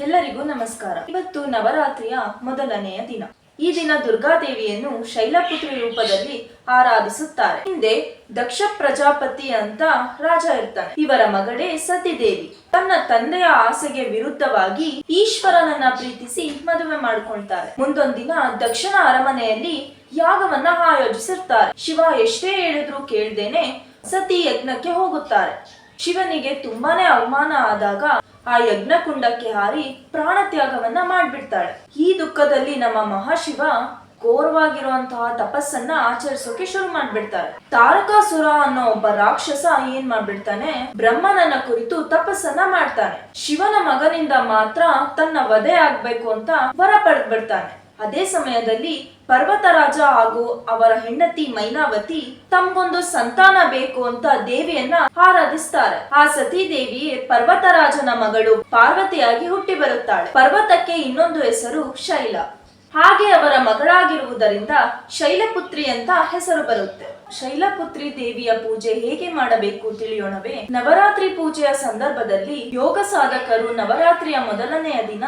ಎಲ್ಲರಿಗೂ ನಮಸ್ಕಾರ. ಇವತ್ತು ನವರಾತ್ರಿಯ ಮೊದಲನೆಯ ದಿನ. ಈ ದಿನ ದುರ್ಗಾದೇವಿಯನ್ನು ಶೈಲಪುತ್ರಿ ರೂಪದಲ್ಲಿ ಆರಾಧಿಸುತ್ತಾರೆ. ಹಿಂದೆ ದಕ್ಷ ಪ್ರಜಾಪತಿ ಅಂತ ರಾಜ ಇರ್ತಾನೆ. ಇವರ ಮಗಳೇ ಸತಿದೇವಿ. ತನ್ನ ತಂದೆಯ ಆಸೆಗೆ ವಿರುದ್ಧವಾಗಿ ಈಶ್ವರನನ್ನ ಪ್ರೀತಿಸಿ ಮದುವೆ ಮಾಡಿಕೊಳ್ತಾರೆ. ಮುಂದೊಂದಿನ ದಕ್ಷಿಣ ಅರಮನೆಯಲ್ಲಿ ಯಾಗವನ್ನ ಆಯೋಜಿಸಿರ್ತಾರೆ. ಶಿವ ಎಷ್ಟೇ ಹೇಳಿದ್ರು ಕೇಳ್ದೇನೆ ಸತಿ ಯಜ್ಞಕ್ಕೆ ಹೋಗುತ್ತಾರೆ. ಶಿವನಿಗೆ ತುಂಬಾನೇ ಅವಮಾನ ಆದಾಗ ಆ ಯಜ್ಞ ಕುಂಡಕ್ಕೆ ಹಾರಿ ಪ್ರಾಣತ್ಯಾಗವನ್ನ ಮಾಡ್ಬಿಡ್ತಾಳೆ. ಈ ದುಃಖದಲ್ಲಿ ನಮ್ಮ ಮಹಾಶಿವ ಘೋರವಾಗಿರುವಂತಹ ತಪಸ್ಸನ್ನ ಆಚರಿಸೋಕೆ ಶುರು ಮಾಡ್ಬಿಡ್ತಾರೆ. ತಾರಕಾಸುರ ಅನ್ನೋ ಒಬ್ಬ ರಾಕ್ಷಸ ಏನ್ ಮಾಡ್ಬಿಡ್ತಾನೆ? ಬ್ರಹ್ಮನನ್ನ ಕುರಿತು ತಪಸ್ಸನ್ನ ಮಾಡ್ತಾನೆ. ಶಿವನ ಮಗನಿಂದ ಮಾತ್ರ ತನ್ನ ವಧೆ ಆಗ್ಬೇಕು ಅಂತ ವರ ಪಡೆದ್ಬಿಡ್ತಾನೆ. ಅದೇ ಸಮಯದಲ್ಲಿ ಪರ್ವತರಾಜ ಹಾಗೂ ಅವರ ಹೆಂಡತಿ ಮೈನಾವತಿ ತಮ್ಗೊಂದು ಸಂತಾನ ಬೇಕು ಅಂತ ದೇವಿಯನ್ನ ಆರಾಧಿಸ್ತಾರೆ. ಆ ಸತಿ ದೇವಿಯೇ ಪರ್ವತರಾಜನ ಮಗಳು ಪಾರ್ವತಿಯಾಗಿ ಹುಟ್ಟಿ ಬರುತ್ತಾಳೆ ಪರ್ವತಕ್ಕೆ ಇನ್ನೊಂದು ಹೆಸರು ಶೈಲ. ಹಾಗೆ ಅವರ ಮಗಳಾಗಿರುವುದರಿಂದ ಶೈಲಪುತ್ರಿ ಅಂತ ಹೆಸರು ಬರುತ್ತೆ. ಶೈಲಪುತ್ರಿ ದೇವಿಯ ಪೂಜೆ ಹೇಗೆ ಮಾಡಬೇಕು ತಿಳಿಯೋಣವೇ? ನವರಾತ್ರಿ ಪೂಜೆಯ ಸಂದರ್ಭದಲ್ಲಿ ಯೋಗ ಸಾಧಕರು ನವರಾತ್ರಿಯ ಮೊದಲನೆಯ ದಿನ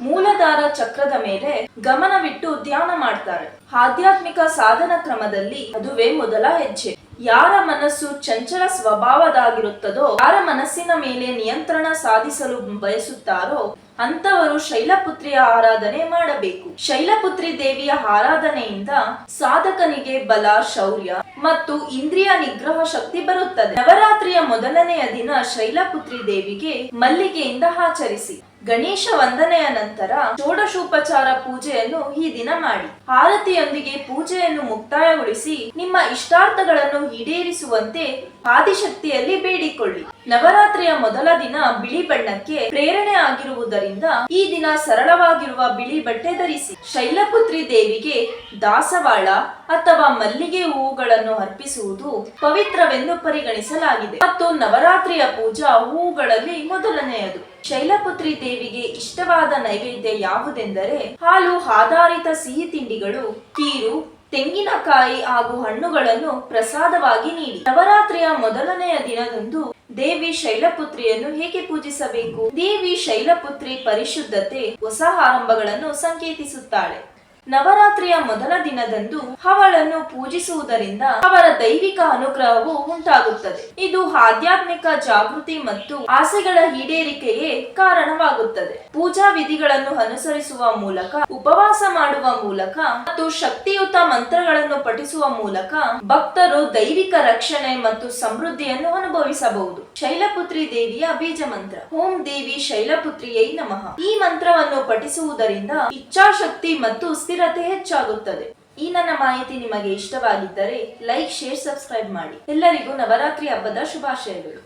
ಮೂಲಧಾರ ಚಕ್ರದ ಮೇಲೆ ಗಮನವಿಟ್ಟು ಧ್ಯಾನ ಮಾಡ್ತಾರೆ. ಆಧ್ಯಾತ್ಮಿಕ ಸಾಧನ ಕ್ರಮದಲ್ಲಿ ಅದುವೇ ಮೊದಲ ಹೆಜ್ಜೆ. ಯಾರ ಮನಸ್ಸು ಚಂಚಲ ಸ್ವಭಾವದಾಗಿರುತ್ತದೋ, ಯಾರ ಮನಸ್ಸಿನ ಮೇಲೆ ನಿಯಂತ್ರಣ ಸಾಧಿಸಲು ಬಯಸುತ್ತಾರೋ ಅಂತವರು ಶೈಲಪುತ್ರಿಯ ಆರಾಧನೆ ಮಾಡಬೇಕು. ಶೈಲಪುತ್ರಿ ದೇವಿಯ ಆರಾಧನೆಯಿಂದ ಸಾಧಕನಿಗೆ ಬಲ, ಶೌರ್ಯ ಮತ್ತು ಇಂದ್ರಿಯ ನಿಗ್ರಹ ಶಕ್ತಿ ಬರುತ್ತದೆ. ನವರಾತ್ರಿಯ ಮೊದಲನೆಯ ದಿನ ಶೈಲಪುತ್ರಿ ದೇವಿಗೆ ಮಲ್ಲಿಗೆಯಿಂದ ಆಚರಿಸಿ. ಗಣೇಶ ವಂದನೆಯ ನಂತರ ಷೋಡಶೋಪಚಾರ ಪೂಜೆಯನ್ನು ಈ ದಿನ ಮಾಡಿ. ಆರತಿಯೊಂದಿಗೆ ಪೂಜೆಯನ್ನು ಮುಕ್ತಾಯಗೊಳಿಸಿ ನಿಮ್ಮ ಇಷ್ಟಾರ್ಥಗಳನ್ನು ಈಡೇರಿಸುವಂತೆ ಆದಿಶಕ್ತಿಯಲ್ಲಿ ಬೇಡಿಕೊಳ್ಳಿ. ನವರಾತ್ರಿಯ ಮೊದಲ ದಿನ ಬಿಳಿ ಬಣ್ಣಕ್ಕೆ ಪ್ರೇರಣೆ ಆಗಿರುವುದರಿಂದ ಈ ದಿನ ಸರಳವಾಗಿರುವ ಬಿಳಿ ಬಟ್ಟೆ ಧರಿಸಿ. ಶೈಲಪುತ್ರಿ ದೇವಿಗೆ ದಾಸವಾಳ ಅಥವಾ ಮಲ್ಲಿಗೆ ಹೂವುಗಳನ್ನು ಅರ್ಪಿಸುವುದು ಪವಿತ್ರವೆಂದು ಪರಿಗಣಿಸಲಾಗಿದೆ. ಮತ್ತು ನವರಾತ್ರಿಯ ಪೂಜಾ ಹೂವುಗಳಲ್ಲಿ ಮೊದಲನೆಯದು. ಶೈಲಪುತ್ರಿ ದೇವಿಗೆ ಇಷ್ಟವಾದ ನೈವೇದ್ಯ ಯಾವುದೆಂದರೆ ಹಾಲು, ಆಧಾರಿತ ಸಿಹಿ ತಿಂಡಿಗಳು, ಕೀರು, ತೆಂಗಿನಕಾಯಿ ಹಾಗೂ ಹಣ್ಣುಗಳನ್ನು ಪ್ರಸಾದವಾಗಿ ನೀಡಿ. ನವರಾತ್ರಿಯ ಮೊದಲನೆಯ ದಿನದಂದು ದೇವಿ ಶೈಲಪುತ್ರಿಯನ್ನು ಹೇಗೆ ಪೂಜಿಸಬೇಕು? ದೇವಿ ಶೈಲಪುತ್ರಿ ಪರಿಶುದ್ಧತೆ, ಹೊಸ ಆರಂಭಗಳನ್ನು ಸಂಕೇತಿಸುತ್ತಾಳೆ. ನವರಾತ್ರಿಯ ಮೊದಲ ದಿನದಂದು ಅವಳನ್ನು ಪೂಜಿಸುವುದರಿಂದ ಅವರ ದೈವಿಕ ಅನುಗ್ರಹವು ಉಂಟಾಗುತ್ತದೆ. ಇದು ಆಧ್ಯಾತ್ಮಿಕ ಜಾಗೃತಿ ಮತ್ತು ಆಸೆಗಳ ಈಡೇರಿಕೆಗೆ ಕಾರಣವಾಗುತ್ತದೆ. ಪೂಜಾ ವಿಧಿಗಳನ್ನು ಅನುಸರಿಸುವ ಮೂಲಕ, ಉಪವಾಸ ಮಾಡುವ ಮೂಲಕ ಮತ್ತು ಶಕ್ತಿಯುತ ಮಂತ್ರಗಳನ್ನು ಪಠಿಸುವ ಮೂಲಕ ಭಕ್ತರು ದೈವಿಕ ರಕ್ಷಣೆ ಮತ್ತು ಸಮೃದ್ಧಿಯನ್ನು ಅನುಭವಿಸಬಹುದು. ಶೈಲಪುತ್ರಿ ದೇವಿಯ ಬೀಜ ಮಂತ್ರ ಓಂ ದೇವಿ ಶೈಲಪುತ್ರಿಯೈ ನಮಃ. ಈ ಮಂತ್ರವನ್ನು ಪಠಿಸುವುದರಿಂದ ಇಚ್ಛಾಶಕ್ತಿ ಮತ್ತು ಸ್ಥಿರತೆ ಹೆಚ್ಚಾಗುತ್ತದೆ. ಈ ನನ್ನ ಮಾಹಿತಿ ನಿಮಗೆ ಇಷ್ಟವಾಗಿದ್ದರೆ ಲೈಕ್, ಶೇರ್, ಸಬ್ಸ್ಕ್ರೈಬ್ ಮಾಡಿ. ಎಲ್ಲರಿಗೂ ನವರಾತ್ರಿ ಹಬ್ಬದ ಶುಭಾಶಯಗಳು.